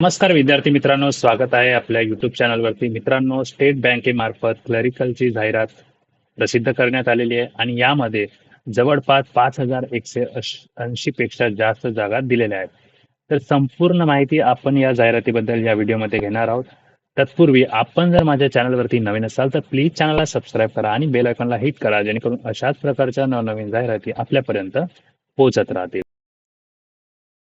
नमस्कार विद्यार्थी मित्रांनो. स्वागत आहे आपल्या युट्यूब चॅनलवरती मित्रांनो स्टेट बँकेमार्फत क्लरिकलची जाहिरात प्रसिद्ध करण्यात आलेली आहे आणि यामध्ये जवळपास पाच हजार एकशे ऐंशी पेक्षा जास्त जागा दिलेल्या आहेत. तर संपूर्ण माहिती आपण या जाहिरातीबद्दल या व्हिडिओमध्ये घेणार आहोत. तत्पूर्वी आपण जर माझ्या चॅनलवरती नवीन असाल तर प्लीज चॅनलला सबस्क्राईब करा आणि बेल आयकॉनला हिट करा जेणेकरून अशाच प्रकारच्या नवनवीन जाहिराती आपल्यापर्यंत पोहोचत राहतील.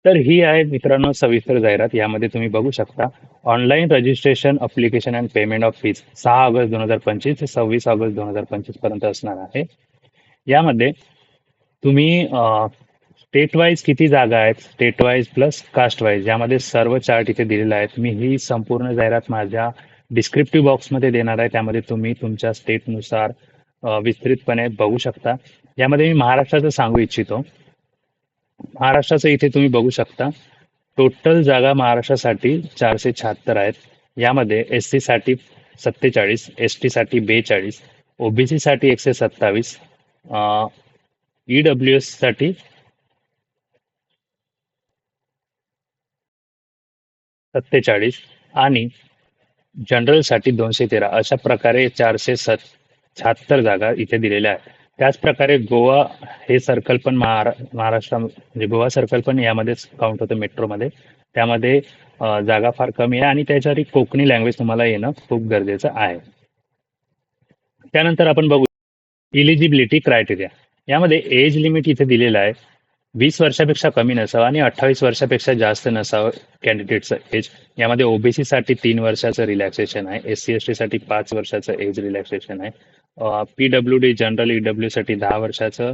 तर ही आहे मित्रांनो सविस्तर जाहिरात. यामध्ये तुम्ही बघू शकता online registration application and payment of fees सहा ऑगस्ट दोन हजार पंचवीस ते सव्वीस ऑगस्ट दोन हजार पंचवीसपर्यंत असणार आहे. यामध्ये तुम्ही स्टेट वाईज किती जागा आहेत state wise plus caste wise यामध्ये सर्व चार्ट इथे दिलेले आहेत. मी ही संपूर्ण जाहिरात माझ्या डिस्क्रिप्टिव्ह बॉक्समध्ये देणार आहे. त्यामध्ये तुम्ही तुमच्या स्टेटनुसार विस्तृतपणे बघू शकता. यामध्ये मी महाराष्ट्राचं सांगू इच्छितो. महाराष्ट्राचं इथे तुम्ही बघू शकता. टोटल जागा महाराष्ट्रासाठी चारशे शहात्तर आहेत. यामध्ये एससाठी सत्तेचाळीस एससाठी बेचाळीस ओबीसी साठी एकशे सत्तावीस ईडब्ल्यू एससाठी सत्तेचाळीस आणि जनरलसाठी दोनशे तेरा. अशा प्रकारे चारशे सत शहात्तर जागा इथे दिलेल्या आहेत. त्याचप्रकारे गोवा हे सर्कल पण महारा महाराष्ट्र म्हणजे गोवा सर्कल पण यामध्येच काउंट होतं मेट्रोमध्ये. त्यामध्ये जागा फार कमी आहे आणि त्याच्यासाठी कोकणी लँग्वेज तुम्हाला येणं खूप गरजेचं आहे. त्यानंतर आपण बघू इलिजिबिलिटी क्रायटेरिया यामध्ये एज लिमिट इथे दिलेलं आहे. वीस वर्षापेक्षा कमी नसावं आणि अठ्ठावीस वर्षापेक्षा जास्त नसावं कॅन्डिडेटचं एज यामध्ये ओबीसी साठी तीन वर्षाचं रिलॅक्सेशन आहे. एस सी एस टी साठी पाच वर्षाचं एज रिलॅक्सेशन आहे. P W D general E W साठी दहा वर्षाचं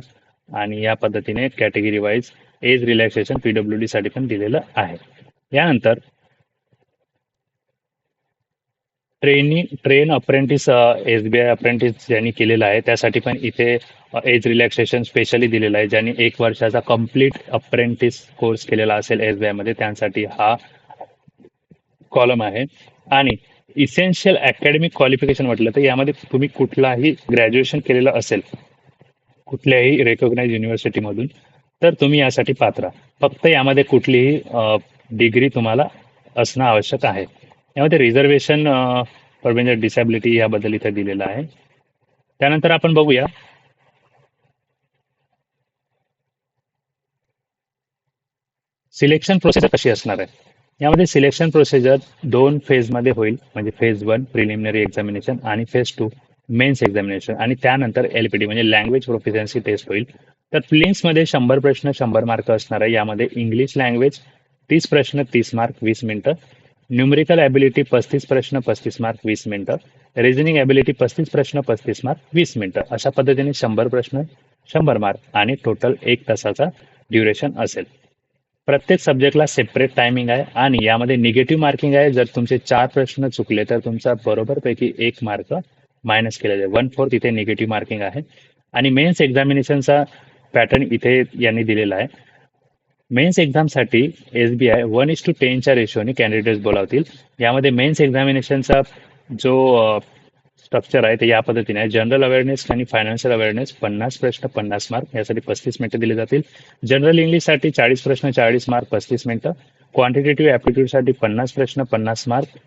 आणि या पद्धतीने category wise age relaxation P W D साठी पण दिलेलं आहे. यानंतर training train apprentice S B I apprentice ज्यांनी केलेलं आहे त्यासाठी पण इथे एज रिलॅक्सेशन स्पेशली दिलेलं आहे ज्यांनी एक वर्षाचा कंप्लीट अप्रेंटिस कोर्स केलेला असेल एस बी आयमध्ये त्यांसाठी हा कॉलम आहे. आणि इसेन्शियल अकॅडमिक क्वालिफिकेशन म्हटलं तर यामध्ये तुम्ही कुठलाही ग्रॅज्युएशन केलेलं असेल कुठल्याही रेकॉग्नाइज युनिव्हर्सिटीमधून तर तुम्ही यासाठी पात्र. फक्त यामध्ये कुठलीही डिग्री तुम्हाला असणं आवश्यक आहे. यामध्ये रिझर्वेशन फॉर डिसॅबिलिटी याबद्दल इथे दिलेलं आहे. त्यानंतर आपण बघूया. सिलेक्शन प्रोसेस कशी असणार आहे? यामध्ये सिलेक्शन प्रोसिजर दोन फेजमध्ये होईल. म्हणजे फेज वन प्रिलिमिनरी एक्झामिनेशन आणि फेज टू मेन्स एक्झामिनेशन आणि त्यानंतर एलपीडी म्हणजे लँग्वेज प्रोफिशियन्सी टेस्ट होईल. तर प्लिम्समध्ये शंभर प्रश्न शंभर मार्क असणार. आहे यामध्ये इंग्लिश लँग्वेज तीस प्रश्न तीस मार्क वीस मिनिटं. न्युमरिकल ॲबिलिटी पस्तीस प्रश्न पस्तीस मार्क वीस मिनिटं. रिझनिंग ॲबिलिटी पस्तीस प्रश्न पस्तीस मार्क वीस मिनिटं. अशा पद्धतीने शंभर प्रश्न शंभर मार्क आणि टोटल एक तासाचा ड्युरेशन असेल. प्रत्येक सब्जेक्टला सेपरेट टायमिंग आहे आणि यामध्ये निगेटिव्ह मार्किंग आहे. जर तुमचे चार प्रश्न चुकले तर तुमचा बरोबरपैकी एक मार्क मायनस केला जाईल. वन फोर्थ इथे निगेटिव्ह मार्किंग आहे. आणि मेन्स एक्झामिनेशनचा पॅटर्न इथे यांनी दिलेला आहे. मेन्स एक्झामसाठी S B I one is to टेनच्या रेशोने कॅन्डिडेट्स बोलावतील. यामध्ये मेन्स एक्झामिनेशनचा जो स्ट्रक्चर आहे ते या पद्धतीने आहे. जनरल अवेअरनेस आणि फायनान्शियल अवेअरनेस पन्नास प्रश्न पन्नास मार्क यासाठी पस्तीस मिनिटं दिले जातील. जनरल इंग्लिशसाठी चाळीस प्रश्न चाळीस मार्क पस्तीस मिनिटं. क्वांटिटेटिव्ह ॲप्टिट्यूडसाठी पन्नास प्रश्न पन्नास मार्क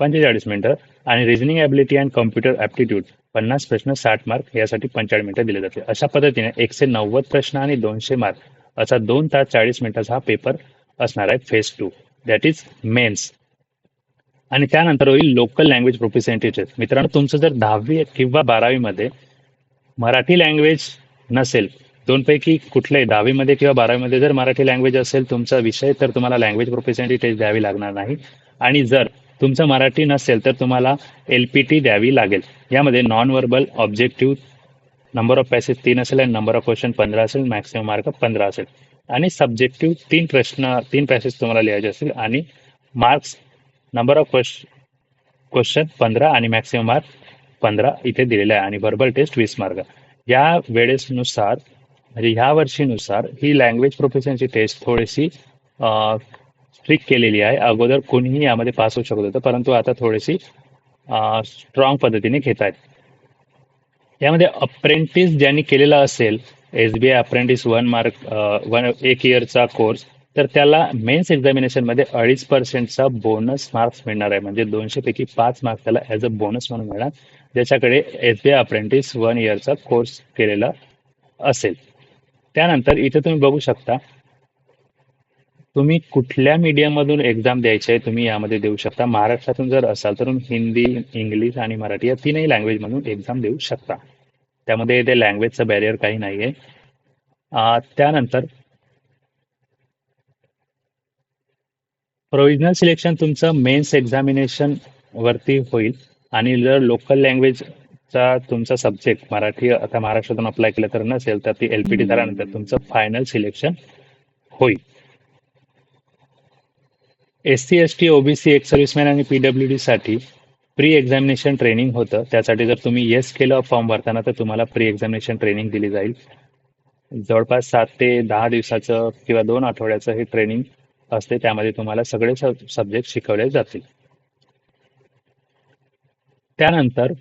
पंचेचाळीस मिनिटं. आणि reasoning ability and computer aptitude पन्नास प्रश्न साठ मार्क यासाठी पंचाळीस मिनिटं दिले जातील. अशा पद्धतीने एकशे नव्वद प्रश्न आणि दोनशे मार्क असा दोन तास चाळीस मिनिटाचा हा पेपर असणार आहे phase two that is mains आणि त्यानंतर होईल लोकल लँग्वेज प्रोफिसेंटेज मित्रांनो तुमचं जर दहावी किंवा बारावीमध्ये मराठी लँग्वेज नसेल दोनपैकी कुठल्याही दहावीमध्ये किंवा बारावीमध्ये जर मराठी लँग्वेज असेल तुमचा विषय तर तुम्हाला लँग्वेज प्रोफेशनली द्यावी लागणार नाही. आणि जर तुमचं मराठी नसेल तर तुम्हाला एल पी टी द्यावी लागेल. यामध्ये non verbal objective number of passage तीन असेल आणि नंबर ऑफ क्वेश्चन पंधरा असेल मॅक्सिमम मार्क पंधरा असेल. आणि सब्जेक्टिव्ह तीन प्रश्न तीन पॅसेज तुम्हाला लिहायचे असतील आणि मार्क्स नंबर ऑफ क्वेश्चन पंधरा आणि मॅक्सिमम मार्क पंधरा इथे दिलेले आहे. आणि व्हर्बल टेस्ट वीस मार्क या वेळेसनुसार म्हणजे ह्या वर्षीनुसार ही लँग्वेज प्रोफेशनची टेस्ट थोडीशी स्ट्रिक्ट केलेली आहे. अगोदर कोणीही यामध्ये पास होऊ शकत होतं. परंतु आता थोडीशी स्ट्रॉंग पद्धतीने घेत आहेत. यामध्ये अप्रेंटिस ज्यांनी केलेला असेल S B I apprentice one mark one एक इयरचा कोर्स तर त्याला मेन्स एक्झामिनेशनमध्ये अडीच पर्सेंटचा बोनस मार्क्स मिळणार आहे. म्हणजे दोनशे पैकी पाच मार्क्स त्याला ऍज अ बोनस म्हणून मिळणार. ज्याच्याकडे S B I apprentice one इयरचा course केलेला असेल. त्यानंतर इथे तुम्ही बघू शकता तुम्ही कुठल्या मीडियम मधून एक्झाम द्यायची आहे तुम्ही यामध्ये देऊ शकता. महाराष्ट्रातून जर असाल तर तुम्ही हिंदी इंग्लिश आणि मराठी या तीनही लँग्वेजमधून एक्झाम देऊ शकता. त्यामध्ये ते लँग्वेजचं बॅरियर काही नाही आहे त्यानंतर प्रोव्हिजनल सिलेक्शन तुमचं मेन्स एक्झामिनेशन वरती होईल. आणि जर लोकल लँग्वेजचा तुमचा सब्जेक्ट मराठी आता महाराष्ट्रातून अप्लाय केलं तर नसेल तर ती एलपीटी झाल्यानंतर तुमचं फायनल सिलेक्शन होईल. S C S T OBC ex serviceman आणि पीडब्ल्यू डी साठी प्री एक्झामिनेशन ट्रेनिंग होतं. त्यासाठी जर तुम्ही येस केलं फॉर्म भरताना तर तुम्हाला प्री एक्झामिनेशन ट्रेनिंग दिली जाईल. जवळपास सात ते दहा दिवसाचं किंवा दोन आठवड्याचं हे ट्रेनिंग असते त्यामध्ये तुम्हाला सगळे सब्जेक्ट शिकवले जातील. त्यानंतर